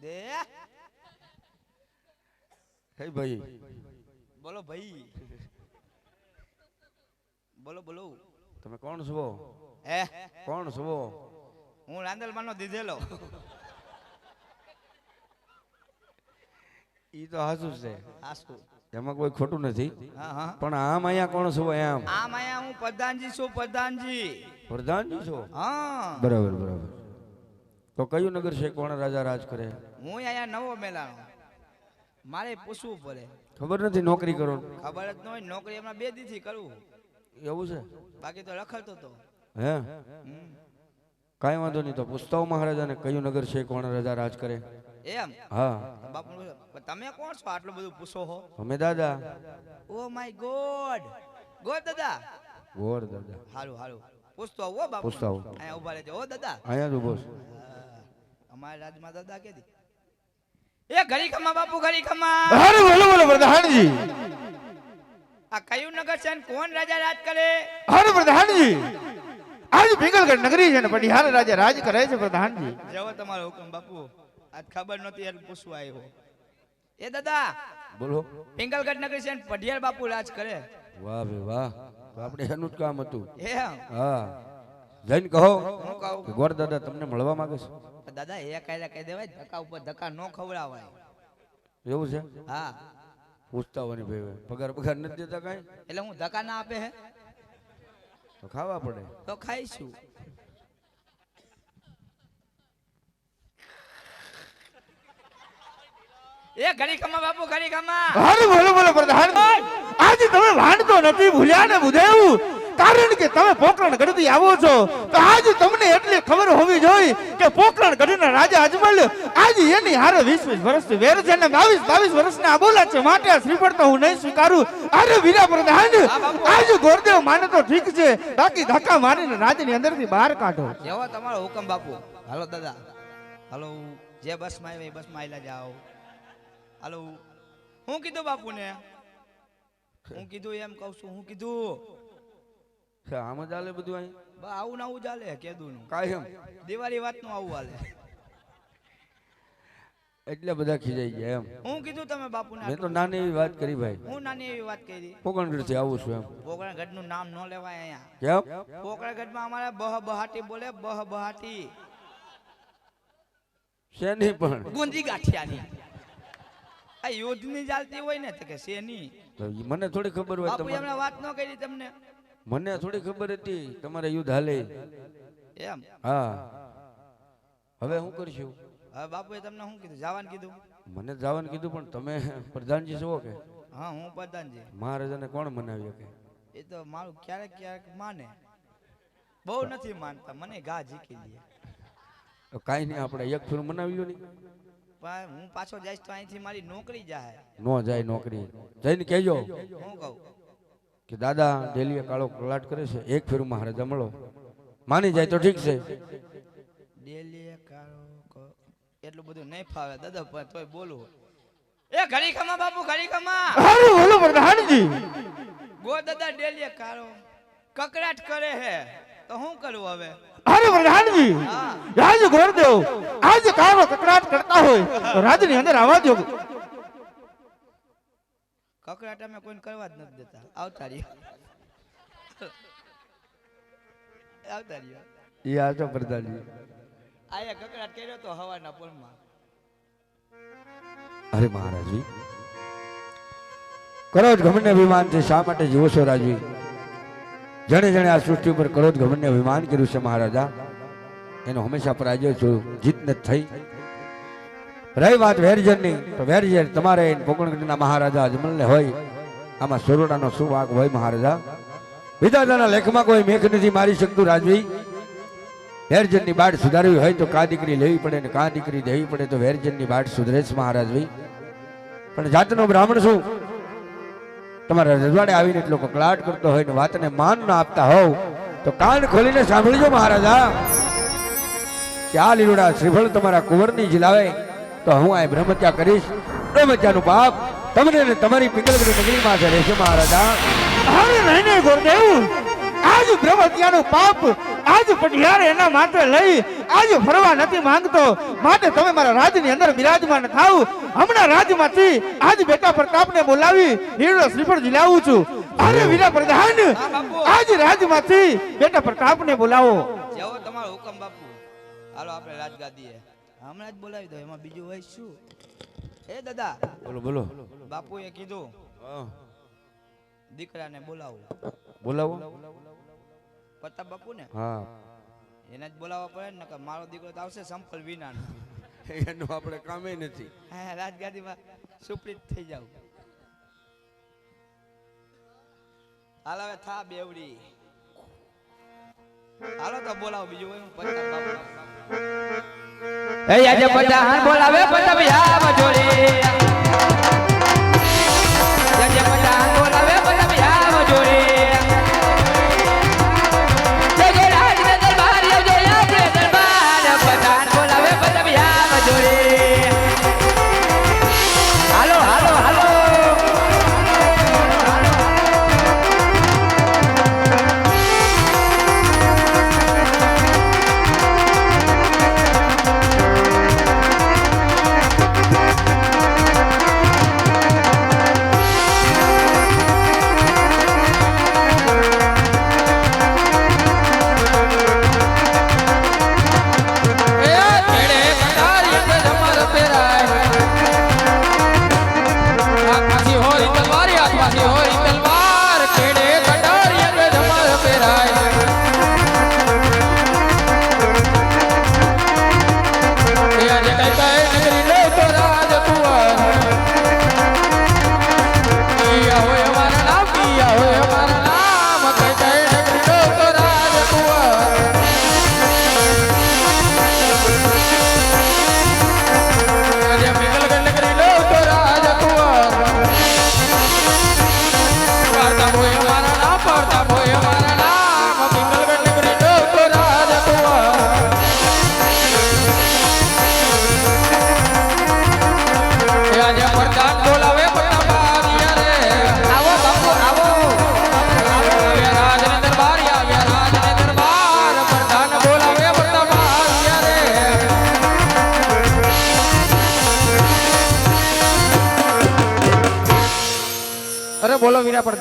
દે. હે ભાઈ. બોલો ભાઈ. બોલો બોલો. તમે કોણ છો? એ કોણ છો? હું રાંદલમાનો દીધેલો. ઈ તો હાસુ છે. આસુ એમાં કોઈ ખોટું નથી. હા હા. પણ આમ અહીંયા કોણ છો આમ આમ અહીંયા હું પ્રધાનજી છું પ્રધાનજી. પ્રધાનજી છો? હા. બરાબર બરાબર. તો કયું નગર છે કોણ રાજા રાજ કરે? હું અહીંયા નવો મેલાનો મારે પૂછવું પડે. ખબર નથી નોકરી કરો? ખબર જ ન હોય નોકરી હમણાં બે દીથી કરું. એવું છે? બાકી તો લખતો તો. હે. કાંઈ વાંધો નહીં તો પૂછતા મહારાજાને કયું નગર છે કોણ રાજા રાજ કરે? એમ? હા. બાપુ તમે કોણ છો આટલું બધું પૂછો હો? અમે દાદા. Oh my god. ગોડ દાદા. ગોડ દાદા. હારું હારું. પૂછતો આવો બાપુ પૂછતો આવો. અહીંયા ઊભા રહેજો. ઓ દાદા. અહીંયા જ ઊભો છું. અમારા રાજમાં દાદા કે એ ઘરી ખમા બાપુ ઘરી ખમા. અરે બોલો બોલો પ્રધાનજી. આ કયું નગર છે ને કોણ રાજા રાજ કરે? અરે પ્રધાનજી. આજ પિંગલગઢ નગરી છે ને પટિયાર રાજા રાજ કરે છે પ્રધાનજી. જવો તમારો હુકમ બાપુ. આજ ખબર નહોતી એટલે પૂછવા આવ્યો એ દાદા બોલો. પિંગલગઢ નગરી છે ને પઢિયાર બાપુ રાજ કરે. વાહ ભાઈ વાહ. તો આપણે એનું જ કામ હતું. એમ? હા. જઈને કહો હું કે ગોર દાદા તમને મળવા માંગે છે? દાદા એ કાયદા કહી દેવાય ધક્કા ઉપર ધક્કા ન ખવડાવાય. એવું છે? હા. પૂછતા હોય ભાઈ પગાર પગાર નથી દેતા કઈ? એટલે હું ધક્કા ના આપે હે. તો ખાવા પડે. તો ખાઈશું. એ ઘડી ખમા બાપુ ઘડી ખમા. અરે બોલો બોલો પ્રધાન આજે તમે વાંડતો નથી ભૂલ્યા ને બુધાયું કારણ કે તમે પોકરણ ગઢથી આવો છો તો આજ તમને એટલી ખબર હોવી જોઈએ કે પોકરણ ગઢના રાજા અજમલ આજ એની હારે વીસ વીસ વર્ષથી વેર છે અને બાવીસ બાવીસ વર્ષના બોલા છે. માટે આ શ્રીફળ તો હું નહીં સ્વીકારું. અરે વીરા પ્રધાન આજ ગોરદેવ માને તો ઠીક છે. બાકી ધક્કા મારીને રાજની અંદરથી બહાર કાઢો. જેવો તમારો હુકમ બાપુ. હાલો દાદા. હાલો જે બસમાં આવે બસમાં આવેલા જાઓ. હાલો. હું કીધું બાપુને? હું કીધું એમ કહું છું હું કીધું. આમ જ હાલે બધું અહીં? બા આવું ના આવું ચાલે કેદું નું કાયમ દિવાળી વાતનું આવું હાલે. એટલે બધા ખીજાઈ ગયા એમ. હું કીધું તમે બાપુને મેં તો નાની એવી વાત કરી ભાઈ. હું નાની એવી વાત કરી. પોકણગઢથી આવું છું એમ. પોકણગઢનું નામ ન લેવાય અહીંયા. કેમ? પોકણગઢમાં અમારે બહ બહાટી બોલે બહ બહાટી. શેની પણ? ગુંજી ગાંઠિયાની. આ યોજની ચાલતી હોય ને તો કે શેની? મને થોડી ખબર હોય બાપુ એમને વાત ન કરી તમને. મને થોડી ખબર હતી તમારે યુદ્ધ હાલે. એમ? હા. હવે શું કરશું? હવે બાપુએ તમને શું કીધું? જવાનું કીધું? મને જવાનું કીધું પણ તમે પ્રધાનજી છો કે? હા હું પ્રધાનજી. મહારાજાને કોણ મનાવી કે? એ તો મારું ક્યારેક ક્યારેક માને. બહુ નથી માનતા મને ગા જીકી તો કાંઈ નહીં આપણે એક ફેર મનાવ્યો નહીં. પણ હું પાછો જઈશ તો અહીંથી મારી નોકરી જાય. નો જાય નોકરી. જઈને કહેજો. હું કહું? કે દાદા ડેલીએ કાળો કલાટ કરે છે એક ફેર મહારાજા જમળો માની જાય તો ઠીક છે. ડેલી કાળો એટલું બધું નહીં ફાવે દાદા પણ તોય બોલું એ ઘડી ખમા બાપુ ઘડી ખમા હારું બોલો પ્રધાનજી ગો દાદા ડેલીએ કાળો કકડાટ કરે હે. તો શું કરું હવે? અરે પ્રધાનજી હા. રાજ ગોરદેવ આજ કાળો કકડાટ કરતા હોય તો રાજની અંદર આવવા દો. કકડાટ અમે કોઈને કરવા જ નથી દેતા. આવતા રહ્યો. આવતા રહ્યો. એ આ તો પ્રધાનજી આયા કકડાટ કર્યો તો હવાના પોલમાં. અરે મહારાજજી. કરોજ ઘમંડ અભિમાન છે શા માટે જીવો છો રાજવી જણે જણે આ સૃષ્ટિ ઉપર કરોજ ઘમંડ અભિમાન કર્યું છે મહારાજા. એનો હંમેશા પરાજય છું. જીત નથી થઈ. રહી વાત વેરજનની, તો વેરજન, તમારે પોકણગઢના મહારાજા અજમલને હોય, આમાં સોરડાનો શું વાક હોય મહારાજા. વિધાતાના લેખમાં કોઈ મેઘ નથી મારી શકતું રાજવી. વેરજનની બાટ સુધારવી હોય તો કા દીકરી લેવી પડે ને કા દીકરી દેવી પડે તો વેરજનની બાટ સુધરે છે મહારાજવી. પણ જાતનો બ્રાહ્મણ શું તમારા રજવાડે આવીને એટલો કકળાટ કરતો હોય ને વાતને માન ન આપતા હોવ, તો કાન ખોલીને સાંભળજો મહારાજા. કે આ લીલોડા શ્રીફળ તમારા કુંવરની જીલાવે તો હું આ બ્રહ્મત્યા કરીશ. બ્રહ્મત્યાનું પાપ તમને ને તમારી પિંગલગઢ નગરીમાં છે રહેશે મહારાજા. અરે નહીં નહીં ગોરદેવ. આજ બ્રહ્મત્યાનું પાપ આજ પટિયાર એના માટે લઈ આજ ફરવા નથી માંગતો. માટે તમે મારા રાજની અંદર બિરાજમાન થાવ. હમણાં રાજમાંથી આજ બેટા પ્રતાપને બોલાવી હીરો શ્રીફળ લાવું છું. અરે વીરા પ્રધાન આજ રાજમાંથી બેટા પ્રતાપને બોલાવો. જેવો તમારો હુકમ બાપુ. હાલો આપણે રાજગાદીએ. હમણાં જ બોલાવી દો એમાં બીજું હોય શું? એ દાદા બોલો બોલો. બાપુએ કીધું દીકરાને બોલાવો. બોલાવો. પતા બાપુ ને હા. એને જ બોલાવવા પડે ને મારો દીકરો તો આવશે સંપલ વિના એનું આપણે કામે નથી. હા રાજગાદીમાં સુપ્રીત થઈ જાવ. હાલ હવે થા બેવડી. હાલો તો બોલાવો બીજું હોય પ્રતાપ બાપુ એ આજે પધાન બોલાવે પતંગ યામ જોડે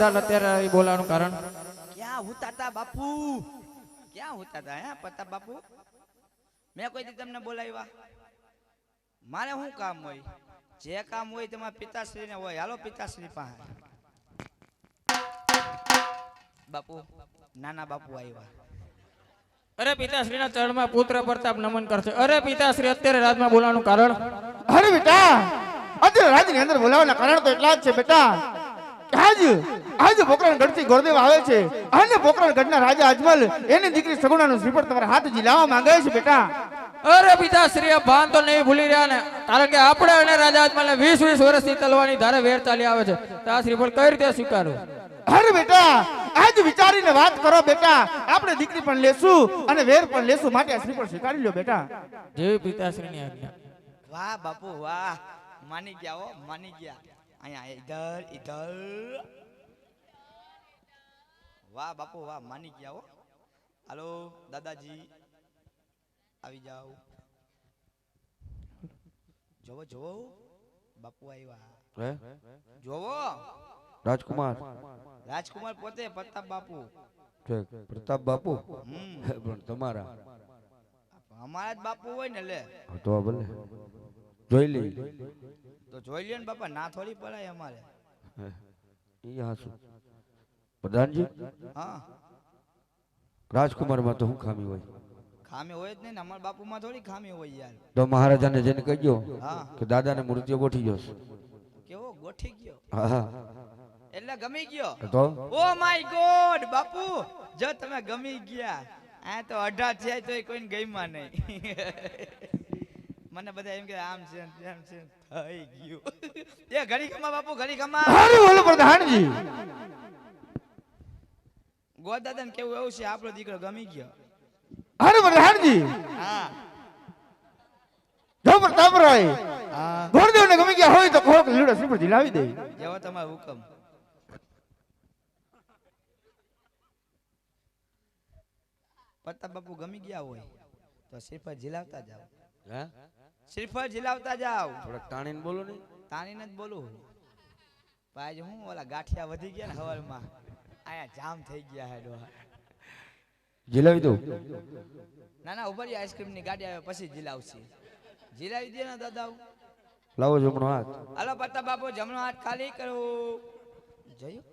બોલો અત્યારે અહીં બોલાવાનું કારણ? ક્યાં હોતા તા બાપુ? ક્યાં હોતા તા હે પતા બાપુ? મેં કોઈ દી તમને બોલાવ્યા? મારે શું કામ હોય? જે કામ હોય તમારા પિતાશ્રીને હોય. હાલો પિતાશ્રી પાસે. બાપુ નાના બાપુ આવ્યા. અરે પિતાશ્રીના ચરણમાં પુત્ર પ્રતાપ નમન કરશે. અરે પિતાશ્રી અત્યારે રાજમાં બોલાવાનું કારણ? અરે બેટા અત્યારે રાજની અંદર બોલાવવાના કારણ તો એટલા જ છે બેટા. આજ આજ પોકરણ ગઢથી ગોરદેવ આવે છે. અને પોકરણ ગઢના રાજા અજમલ એની દીકરી સગુણાનું શ્રીફળ તમારા હાથજી લાવવા માંગે છે બેટા. અરે પિતા શ્રી ભાન તો નહીં ભૂલી રહ્યા ને. કારણ કે આપણે અને રાજા અજમલને વીસ વીસ વર્ષથી તલવાની ધારે વેર ચાલી આવે છે. તો આ શ્રીફળ કઈ રીતે સ્વીકારવું અરે બેટા આજ વિચારીને વાત કરો બેટા. આપણે દીકરી પણ લેશું અને વેર પણ લેશું માટે આ શ્રીફળ સ્વીકારી લો બેટા. જેવી પિતાશ્રીની આજ્ઞા. વાહ બાપુ વાહ. માની ગયા હો માની ગયા. અહીંયા ઇધર ઇધર વાહ બાપુ વાહ માની ગયા હો હાલો દાદાજી આવી જાઓ જોવો જોવો બાપુ આવ્યા જોવો રાજકુમાર રાજકુમાર પોતે પ્રતાપ બાપુ પ્રતાપ બાપુ હમ પણ તમારા અમારા જ બાપુ હોય ને લે તો ભલે જોઈ લઈ તો જોઈ લે ને બાપા ના થોડી પડાય અમારે. એ હાસુ. પ્રધાનજી? હા. રાજકુમારમાં તો શું ખામી હોય? ખામી હોય જ નહીં અમારા બાપુમાં થોડી ખામી હોય યાર. તો મહારાજાને જઈને કહેજો હા. કે દાદાને મૂર્તિઓ ગોઠી જશે કેવો? ગોઠી ગયો. હા હા. એટલે ગમી ગયો. તો? ઓ માય ગોડ બાપુ જો તમે ગમી ગયા. આ તો અઢાર થયા તોય કોઈને ગઈમાં નહીં. મને બધા એમ કે આમ છે તેમ છે થઈ ગયું. એ ઘડી ખમા બાપુ ઘડી ખમા અરે બોલો પ્રધાનજી ગોદાદાને કેવું એવું છે આપણો દીકરો ગમી ગયો. અરે પ્રધાનજી હા. જો પ્રતાપરાય હા. ગોરદેવને ગમી ગયા હોય તો કોક લીડો શ્રીફળ દિલાવી દે. જેવો તમારો હુકમ. પ્રતાપ બાપુ ગમી ગયા હોય તો શ્રીફળ ઝીલાવતા જાઓ. હે? શ્રીફળ ઝીલાવતા જાવ થોડાક તાણીને બોલો ને. તાણીને જ બોલું પાજ હું ઓલા ગાંઠિયા વધી ગયા ને હવારમાં આયા જામ થઈ ગયા હે ડોહા. જીલાવી દઉં ના ના ઉપર આઈસ્ક્રીમની ગાડી આવે પછી ઝીલાવશે ઝીલાવી દે ને દાદા લાવો જમણો હાથ. હાલો પત્તા બાપુ જમણો હાથ ખાલી કરો. જયું.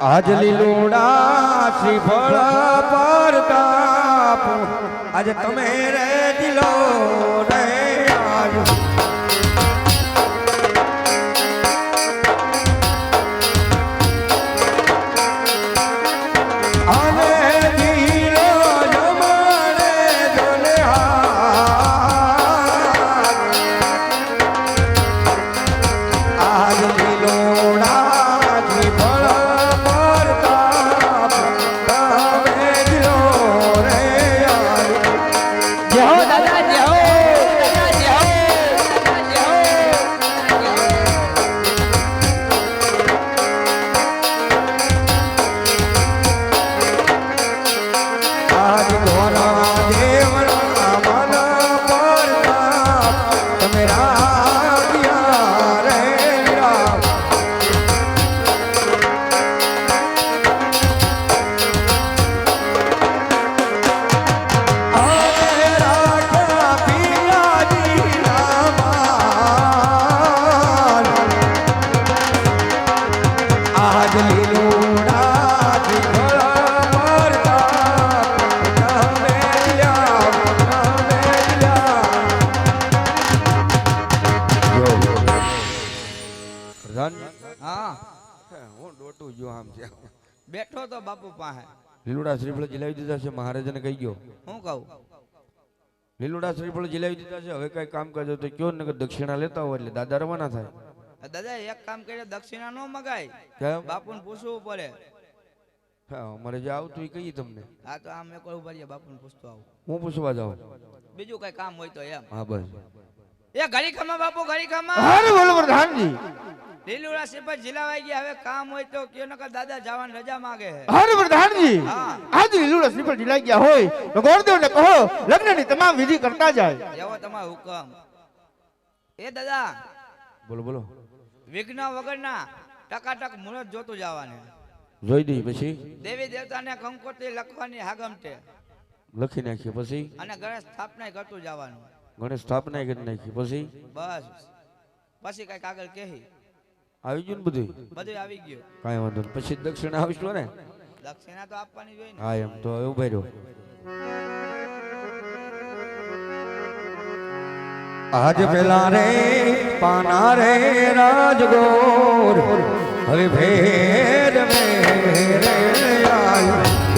આજ લીલુડા શ્રીફળ પરતાપ આજ તમે રે દિલો રે લીલુડા શ્રીફળ જીલાવી દીધા છે મહારાજાને કહી ગયો હું કહું? લીલુડા શ્રીફળ જીલાવી દીધા છે હવે કઈ કામ કરજો તો કયો નગર દક્ષિણા લેતા હોય એટલે દાદા રવાના થાય. આ દાદા એક કામ કરે દક્ષિણા નો મગાય. બાપુને પૂછવું પડે. હા અમારે જે આવતું એ કહીએ તમને. આ તો આમ એક ઊભા રહીએ બાપુને પૂછતો આવું. હું પૂછવા જાઉં? બીજું કઈ કામ હોય તો એમ. હા બસ. એ ઘડી ખમા બાપુ ઘડી ખમા હરે બોલ પ્રધાનજી. લીલુડા સિપાઈ જીલાવાઈ ગયા હવે કામ હોય તો કયો નકર દાદા જવાની રજા માંગે. હારું પ્રધાનજી હા. આજ લીલુડા શ્રીફળ જિલ્લા ગયા હોય તો ગોરદેવને કહો લગ્નની તમામ વિધિ કરતા જાય. એવો તમારો હુકમ. એ દાદા બોલો બોલો. વિઘ્ન વગરના ટકાટક મુહૂર્ત જોતું જવાનું. જોઈ દઈ પછી. દેવી દેવતાને કંકોત્રી લખવાની હાગમટે લખી નાખી પછી. અને ગણેશ સ્થાપના કરતું જવાનું. ગણેશ સ્થાપના કરી નાખી પછી. બસ. પછી કંઈક આગળ કહી. આવી ગયું ને બધું બધું આવી ગયું. કાંઈ વાંધો નહીં. પછી દક્ષિણા આવીશું ને? દક્ષિણા તો આપવાની જોઈએ હા એમ તો ઊભા રહ્યો. આજ પેલા રે પાના રે રાજગોર. હવે ભેદ મેરે આયો.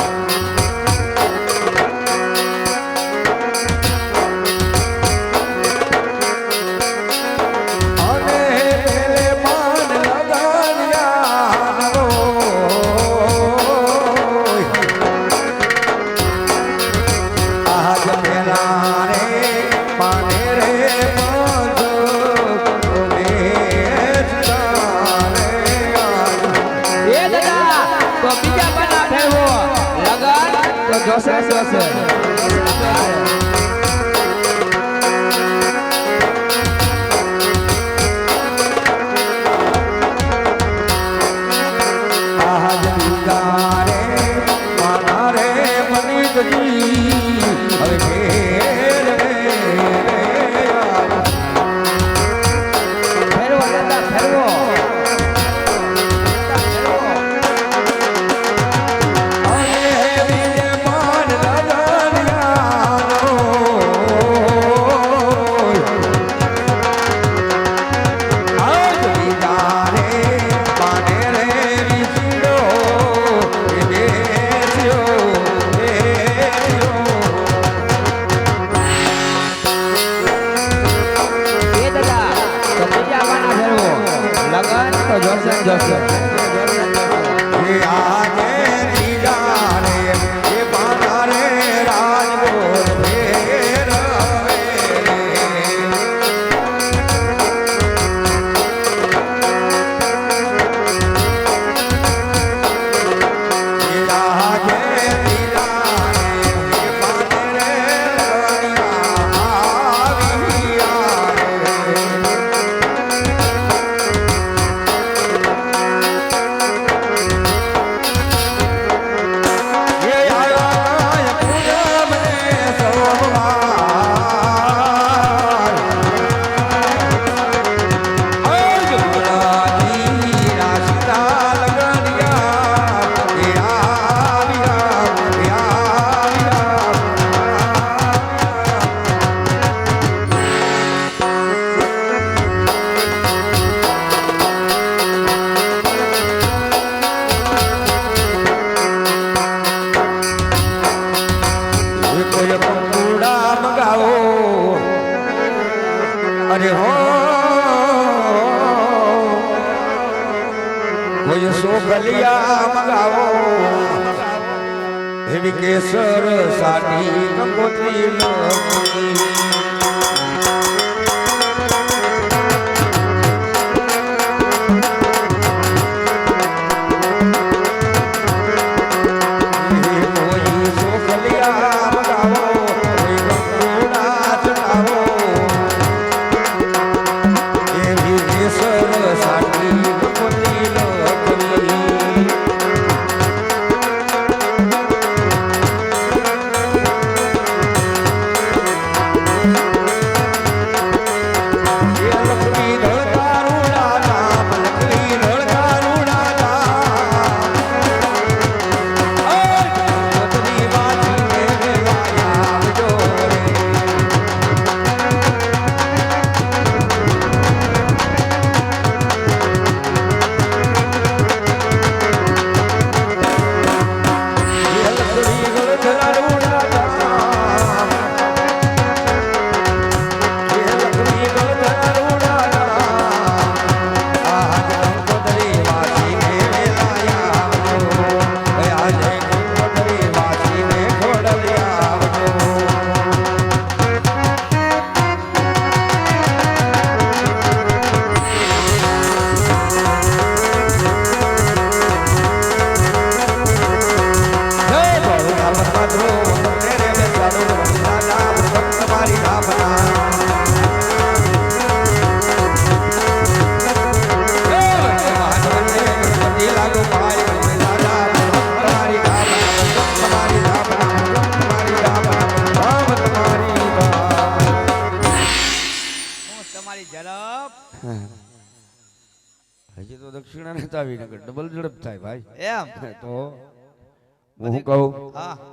હું કહું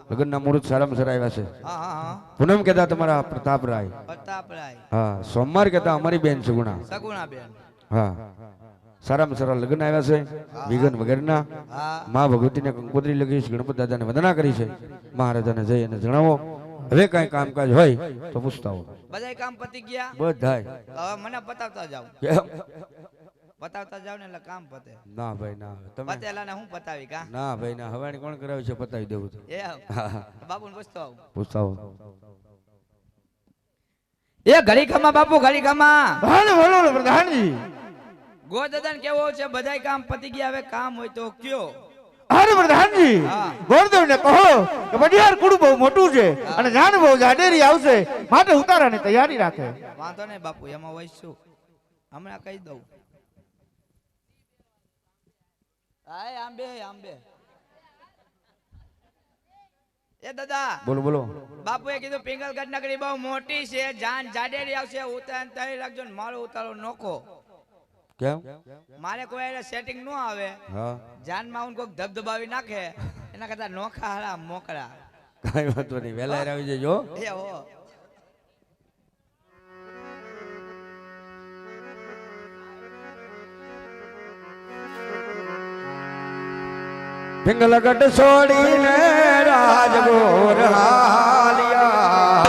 લગ્ન ના મુહૂર્ત સારામાં સારા આવ્યા છે. પૂનમ કહેતા તમારા પ્રતાપરાય પ્રતાપરાય. હા સોમવાર કહેતા અમારી બેન સગુણા. સગુણા બેન. હા. સારામાં સારા લગ્ન આવ્યા છે વિઘન વગેરેના. મા ભગવતીને કંકોત્રી લગી છે ગણપત દાદાને વંદના કરી છે. મહારાજાને જઈ અને જણાવો હવે કાંઈ કામકાજ હોય તો પૂછતા હો બધા કામ પતી ગયા? બધા હવે મને બતાવતા જાવ? પતાવતા જાવ ને એટલે કામ પતે. ના ભાઈ ના તમે પતેલા ને હું પતાવી કા ના ભાઈ ના. હવાણી કોણ કરાવે છે? પતાવી દેવું તો. હા બાપુ ને પૂછતો આવું. પૂછતા એ ઘડી ખમા બાપુ ઘડી ખમા ભણો ને પ્રધાનજી. ગોદદન કેવો છે? બધાય કામ પતી ગયા. હવે કામ હોય તો કયો? અરે પ્રધાનજી. હા. ગોરદેવ ને કહો કે બડિયાર કુડું બહુ મોટું છે અને જાન બહુ જાડેરી આવશે. માટે ઉતારાની તૈયારી રાખે. વાંધો નહીં બાપુ એમાં હોય શું? હમણાં કહી દઉં. હાય આંબે આંબે. એ દાદા બોલો બોલો. બાપુએ કીધું પિંગલગઢ નગરી બહુ મોટી છે જાન જાડેરી આવશે ઉતાર તરી રાખજો ને મારો ઉતારો નોખો. કેમ? મારે કોઈ સેટિંગ ન આવે. જાનમાં કોઈક ધબધબાવી નાખે એના કરતા નોખા હારા મોકળા. કઈ વાંધો નહીં વેલા આવી જજો એ હો. પિંગલગઢ છોડીને રાજગોર હાલિયા.